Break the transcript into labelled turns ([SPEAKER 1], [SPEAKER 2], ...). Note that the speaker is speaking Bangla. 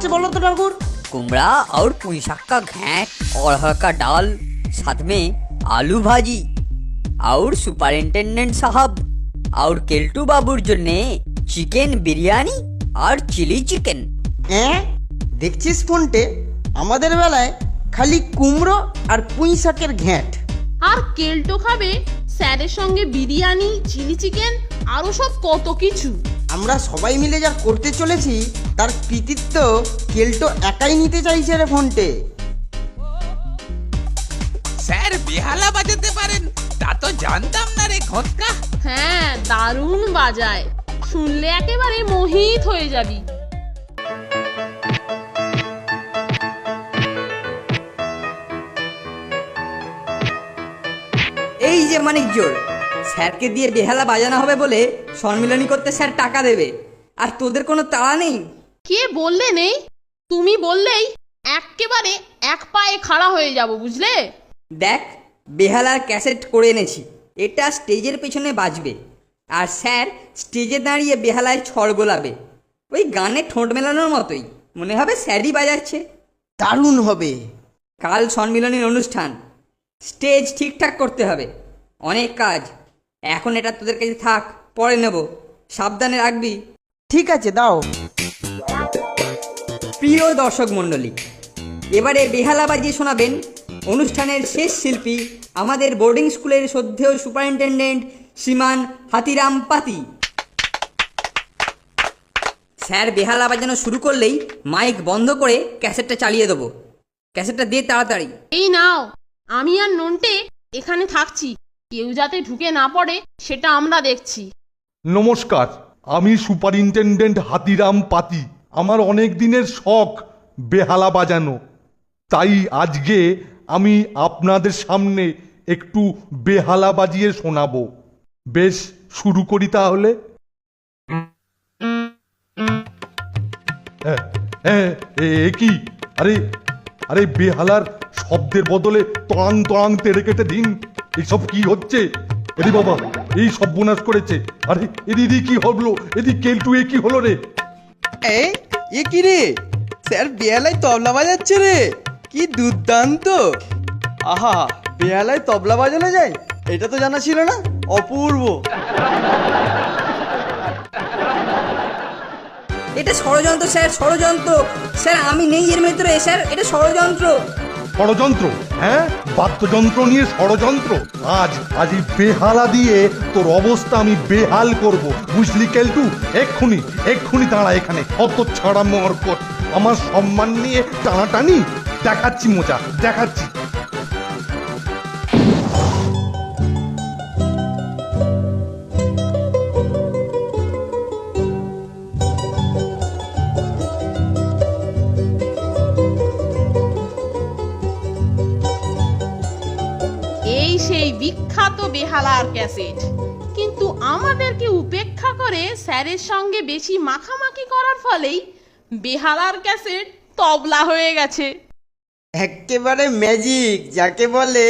[SPEAKER 1] হচ্ছে বলো তো ঠাকুর
[SPEAKER 2] कुमड़ा और पुंई शाक का घैंट और का दाल साथ में आलू भाजी और सुपरिटेंडेंट साहब और केल्टू बाबूर জন্যে চিকেন বিরিয়ানি আর চিলি চিকেন
[SPEAKER 1] হ্যাঁ দেখছিস ফোনটে আমাদের বেলায় খালি কুমড়ো আর পুঁই শাকের ঘ্যাঁট
[SPEAKER 3] আর কেল্টো খাবে স্যারের সঙ্গে বিরিয়ানি চিলি চিকেন আরো সব কত কিছু
[SPEAKER 1] আমরা সবাই মিলে যা করতে চলেছি তার কৃতিত্ব কেলটো একাই নিতে চাইছে রে ফোনটে।
[SPEAKER 4] স্যার বেহালা বাজাতে পারেন তা তো জানতাম না রে ঘটকা
[SPEAKER 3] হ্যাঁ দারুণ বাজায়। শুনলে একেবারে মোহিত হয়ে যাবি।
[SPEAKER 5] এই যে মানিক জোর স্যারকে দিয়ে বেহালা বাজানো হবে বলে সম্মিলনী করতে স্যার টাকা দেবে। আর তোদের কোনো তাড়া নেই?
[SPEAKER 3] কে বললে নেই? তুমি বললেই একেবারে এক পায়ে খাড়া হয়ে যাব বুঝলে?
[SPEAKER 5] দেখ বেহালার ক্যাসেট করে এনেছি। এটা স্টেজের পেছনে বাজবে। আর স্যার স্টেজে দাঁড়িয়ে বেহালায় ছড় গোলাবে। ওই গানে ঠোঁট মেলানোর মতোই। মনে হবে স্যারই বাজাচ্ছে।
[SPEAKER 1] দারুণ হবে।
[SPEAKER 5] কাল সম্মিলনীর অনুষ্ঠান। স্টেজ ঠিকঠাক করতে হবে। অনেক কাজ। এখন এটা তোদের কাছে থাক, পরে নেব। সাবধানে রাখবি।
[SPEAKER 1] ঠিক আছে, দাও।
[SPEAKER 5] প্রিয় দর্শক মণ্ডলী এবারে বেহালা বাজিয়ে শোনাবেন অনুষ্ঠানের শেষ শিল্পী আমাদের বোর্ডিং স্কুলের শ্রদ্ধেয় সুপারিনটেন্ডেন্ট শ্রীমান হাতিরাম পাতি। স্যার, বেহালা বাজানো শুরু করলেই মাইক বন্ধ করে ক্যাসেটটা চালিয়ে দেবো। ক্যাসেটটা দিয়ে তাড়াতাড়ি।
[SPEAKER 3] এই নাও, আমি আর নন্টে এখানে থাকছি। কেউ যাতে ঢুকে না পড়ে সেটা আমরা দেখছি।
[SPEAKER 6] নমস্কার আমি সুপারিনটেন্ডেন্ট হাতিরাম পাতি। আমার অনেক দিনের শখ বেহালা বাজানো। তাই আজকে আমি আপনাদের সামনে একটু বেহালা বাজিয়ে শোনাবো। বেশ শুরু করি তাহলে। হ্যাঁ, হ্যাঁ, এ কি? আরে আরে বেহালার শব্দের বদলে তরাং তরাং তেড়ে কেটে দিন। এইসব কি হচ্ছে? এদি বাবা এই সব বোনাস করেছে। আরে এদি কি হলো? এদি কেলটু এ কি হলো রে?
[SPEAKER 7] এ এ কি রে? স্যার বেহালায় তবলা বাজাচ্ছে রে। কি দুর্দান্ত। আহা বেহালায় তবলা বাজানো যায়? এটা তো জানা ছিল না। অপূর্ব।
[SPEAKER 5] এটা ষড়যন্ত্র স্যার ষড়যন্ত্র। স্যার আমি নেই এর ভেতরে স্যার এটা ষড়যন্ত্র।
[SPEAKER 6] ষড়যন্ত্র হ্যাঁ? বাদ্যযন্ত্র নিয়ে ষড়যন্ত্র। আজ আজ এই বেহালা দিয়ে তোর অবস্থা আমি বেহাল করব। বুঝলি কেলটু? এক্ষুনি এক্ষুনি দাঁড়া এখানে। অত ছাড়া মরকট আমার সম্মান নিয়ে টানাটানি দেখাচ্ছি মজা, দেখাচ্ছি।
[SPEAKER 3] সেই বিখ্যাত বেহালার ক্যাসেট। কিন্তু আমাদেরকে উপেক্ষা করে স্যারের সঙ্গে বেশি মাখামাখি করার ফলেই বেহালার ক্যাসেট তবলা হয়ে গেছে?
[SPEAKER 1] একেবারে ম্যাজিক যাকে বলে